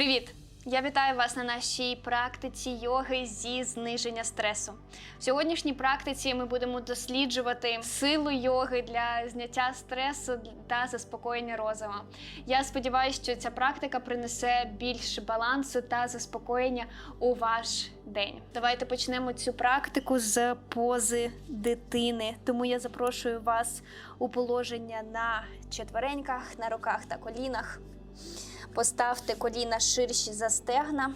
Привіт! Я вітаю вас на нашій практиці йоги зі зниження стресу. В сьогоднішній практиці ми будемо досліджувати силу йоги для зняття стресу та заспокоєння розуму. Я сподіваюся, що ця практика принесе більше балансу та заспокоєння у ваш день. Давайте почнемо цю практику з пози дитини. Тому я запрошую вас у положення на четвереньках, на руках та колінах. Поставте коліна ширші за стегна,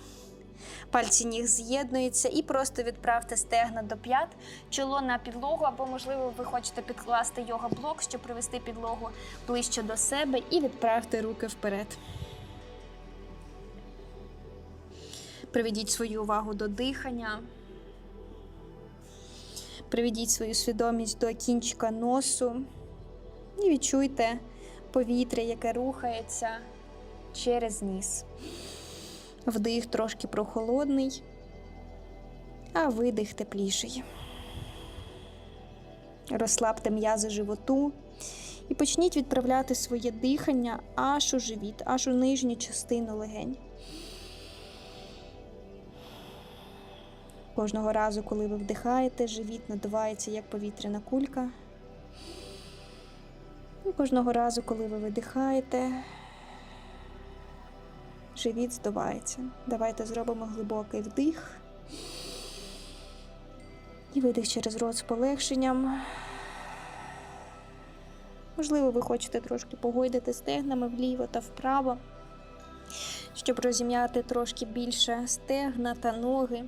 пальці ніг з'єднуються і просто відправте стегна до п'ят, чоло на підлогу, або, можливо, ви хочете підкласти йога-блок, щоб привести підлогу ближче до себе, і відправте руки вперед. Приведіть свою увагу до дихання. Приведіть свою свідомість до кінчика носу і відчуйте повітря, яке рухається через ніс. Вдих трошки прохолодний, а видих тепліший. Розслабте м'язи животу і почніть відправляти своє дихання аж у живіт, аж у нижню частину легень. Кожного разу, коли ви вдихаєте, живіт надувається як повітряна кулька. І кожного разу, коли ви видихаєте, живіт здувається. Давайте зробимо глибокий вдих. І видих через рот з полегшенням. Можливо, ви хочете трошки погойдати стегнами вліво та вправо, щоб розім'яти трошки більше стегна та ноги.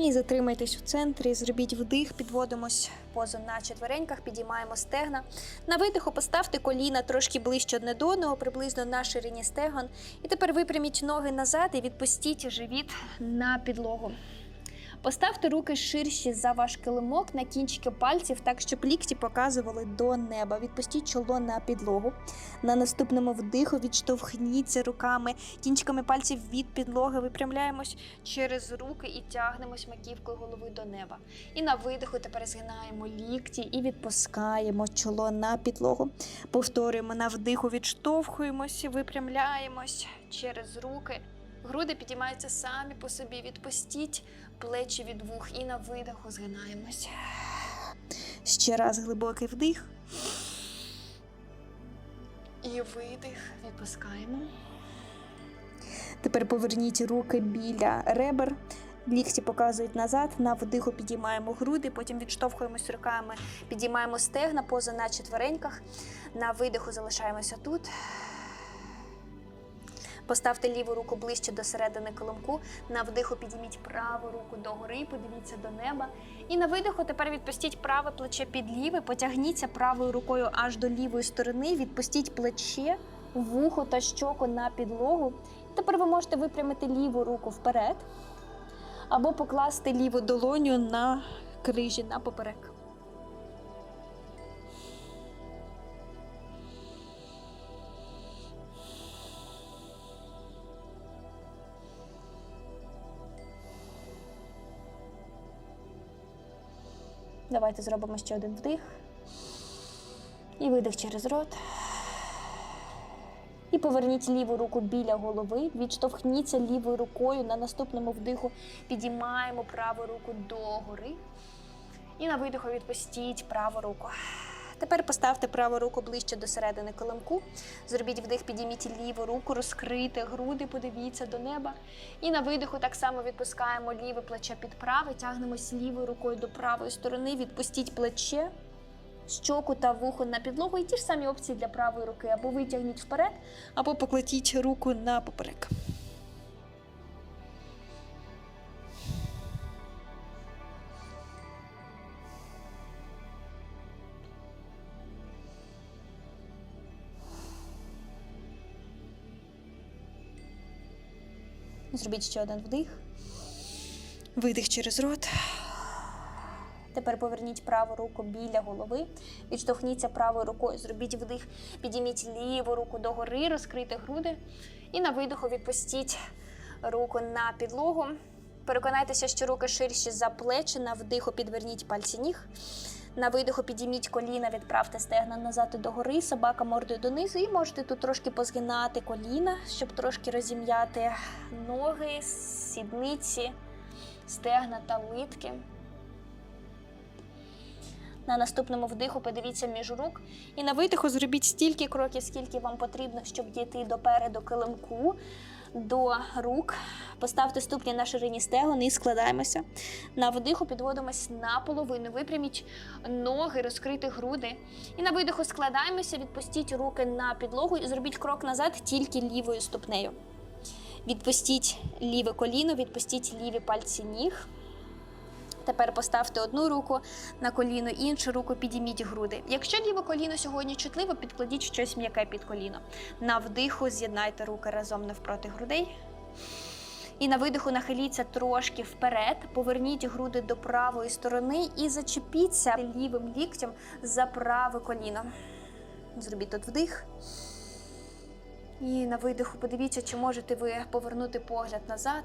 І затримайтесь у центрі, зробіть вдих, підводимось позу на четвереньках, підіймаємо стегна. На видиху поставте коліна трошки ближче одне до одного, приблизно на ширині стегон. І тепер випряміть ноги назад і відпустіть живіт на підлогу. Поставте руки ширші за ваш килимок на кінчики пальців, так щоб лікті показували до неба. Відпустіть чоло на підлогу. На наступному вдиху відштовхніться руками, кінчиками пальців від підлоги. Випрямляємось через руки і тягнемось маківкою голови до неба. І на видиху тепер згинаємо лікті і відпускаємо чоло на підлогу. Повторюємо на вдиху, відштовхуємося, випрямляємось через руки. Груди підіймаються самі по собі. Відпустіть плечі від вух і на видиху згинаємось. Ще раз глибокий вдих. І видих. Відпускаємо. Тепер поверніть руки біля ребер. Лікті показують назад. На вдиху підіймаємо груди, потім відштовхуємось руками, підіймаємо стегна, поза на четвереньках. На видиху залишаємося тут. Поставте ліву руку ближче до середини килимку. На вдиху підійміть праву руку догори, подивіться до неба. І на видиху тепер відпустіть праве плече під ліве, потягніться правою рукою аж до лівої сторони, відпустіть плече, вухо та щоку на підлогу. Тепер ви можете випрямити ліву руку вперед або покласти ліву долоню на крижі, на поперек. Давайте зробимо ще один вдих. І видих через рот. І поверніть ліву руку біля голови. Відштовхніться лівою рукою. На наступному вдиху підіймаємо праву руку догори. І на видиху відпустіть праву руку. Тепер поставте праву руку ближче до середини килимку. Зробіть вдих, підійміть ліву руку, розкрийте груди, подивіться до неба. І на видиху так само відпускаємо ліве плече під праве, тягнемось лівою рукою до правої сторони, відпустіть плече, щоку та вухо на підлогу. І ті ж самі опції для правої руки. Або витягніть вперед, або покладіть руку на поперек. Зробіть ще один вдих. Видих через рот. Тепер поверніть праву руку біля голови, відштовхніться правою рукою, зробіть вдих, підійміть ліву руку догори, розкрийте груди. І на видиху відпустіть руку на підлогу. Переконайтеся, що руки ширші за плечі. На вдиху підверніть пальці ніг. На видиху підійміть коліна, відправте стегна назад і догори, собака мордою донизу. І можете тут трошки позгинати коліна, щоб трошки розім'яти ноги, сідниці, стегна та литки. На наступному вдиху подивіться між рук. І на видиху зробіть стільки кроків, скільки вам потрібно, щоб дійти до переду килимку, до рук. Поставте ступні на ширині стегон і складаємося. На вдиху підводимось наполовину. Випряміть ноги, розкрити груди. І на видиху складаємося, відпустіть руки на підлогу і зробіть крок назад тільки лівою ступнею. Відпустіть ліве коліно, відпустіть ліві пальці ніг. Тепер поставте одну руку на коліно, іншу руку підійміть груди. Якщо ліве коліно сьогодні чутливо, підкладіть щось м'яке під коліно. На вдиху з'єднайте руки разом навпроти грудей. І на видиху нахиліться трошки вперед, поверніть груди до правої сторони і зачепіться лівим ліктем за праве коліно. Зробіть тут вдих. І на видиху подивіться, чи можете ви повернути погляд назад.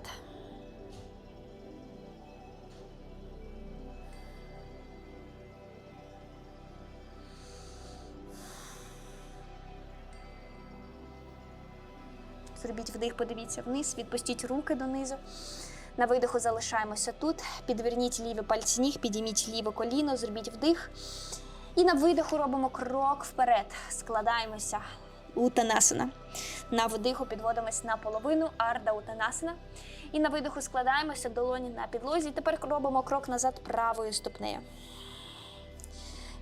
Зробіть вдих, подивіться вниз, відпустіть руки донизу. На видиху залишаємося тут. Підверніть ліві пальці ніг, підійміть ліве коліно, зробіть вдих. І на видиху робимо крок вперед. Складаємося утанасана. На вдиху підводимось на половину, арда утанасана. І на видиху складаємося долоні на підлозі. Тепер робимо крок назад правою ступнею.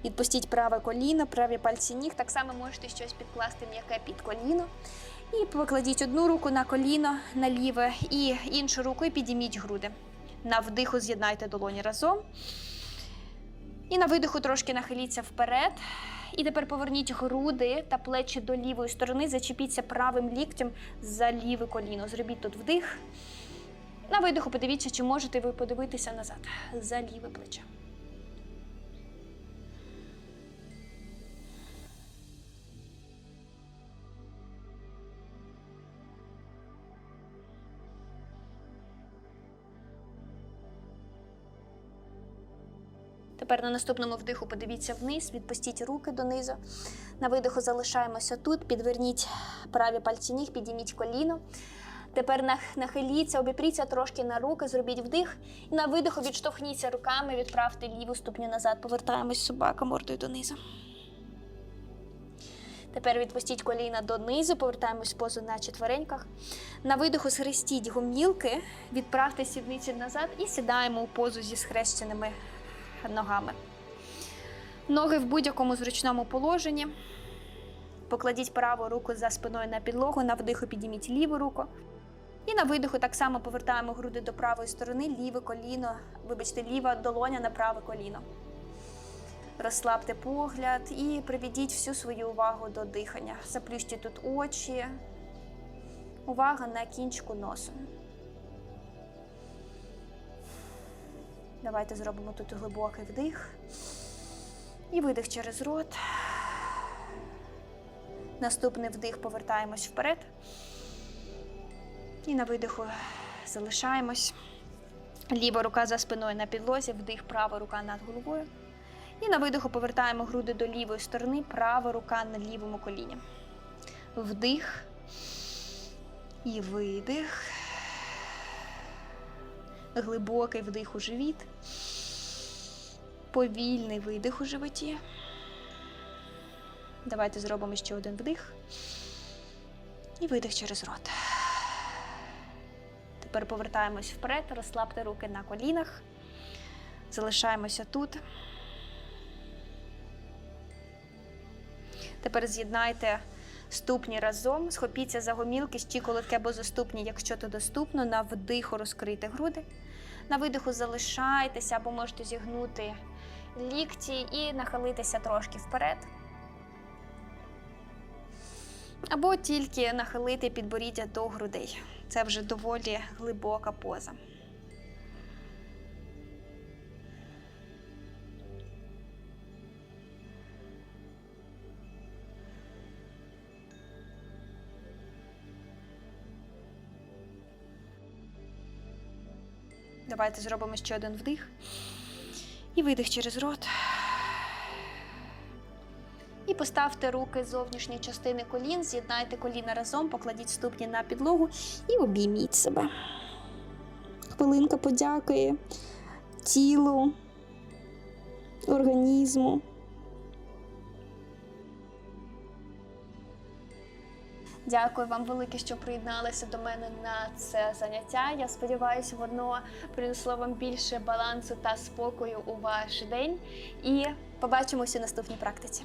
Відпустіть праве коліно, праві пальці ніг. Так само можете щось підкласти м'яке під коліно. І покладіть одну руку на коліно на ліве і іншу рукою підійміть груди. На вдиху з'єднайте долоні разом. І на видиху трошки нахиліться вперед. І тепер поверніть груди та плечі до лівої сторони, зачепіться правим ліктем за ліве коліно. Зробіть тут вдих. На видиху подивіться, чи можете ви подивитися назад за ліве плече. Тепер на наступному вдиху подивіться вниз, відпустіть руки донизу. На видиху залишаємося тут, підверніть праві пальці ніг, підійміть коліно. Тепер нахиліться, обіпріться трошки на руки, зробіть вдих. І на видиху відштовхніться руками, відправте ліву ступню назад. Повертаємось собака мордою донизу. Тепер відпустіть коліна донизу, повертаємось в позу на четвереньках. На видиху схрестіть гомілки, відправте сідниці назад і сідаємо у позу зі схрещеними ногами. Ноги в будь-якому зручному положенні. Покладіть праву руку за спиною на підлогу, на вдиху підійміть ліву руку. І на видиху так само повертаємо груди до правої сторони, ліве коліно, вибачте, ліва долоня на праве коліно. Розслабте погляд і приведіть всю свою увагу до дихання. Заплющте тут очі. Увага на кінчику носу. Давайте зробимо тут глибокий вдих. І видих через рот. Наступний вдих повертаємось вперед. І на видиху залишаємось. Ліва рука за спиною на підлозі, вдих, права рука над головою. І на видиху повертаємо груди до лівої сторони, права рука на лівому коліні. Вдих і видих. Глибокий вдих у живіт. Повільний видих у животі. Давайте зробимо ще один вдих. І видих через рот. Тепер повертаємось вперед, розслабте руки на колінах. Залишаємося тут. Тепер з'єднайте ступні разом, схопіться за гомілки, щиколотки або за ступні, якщо то доступно. На вдиху розкрийте груди. На видиху залишайтеся або можете зігнути лікті і нахилитися трошки вперед. Або тільки нахилити підборіддя до грудей. Це вже доволі глибока поза. Давайте зробимо ще один вдих. І видих через рот. І поставте руки з зовнішньої частини колін, з'єднайте коліна разом, покладіть ступні на підлогу і обійміть себе. Хвилинка подякує тілу, організму. Дякую вам велике, що приєдналися до мене на це заняття. Я сподіваюся, воно принесло вам більше балансу та спокою у ваш день. І побачимося у наступній практиці.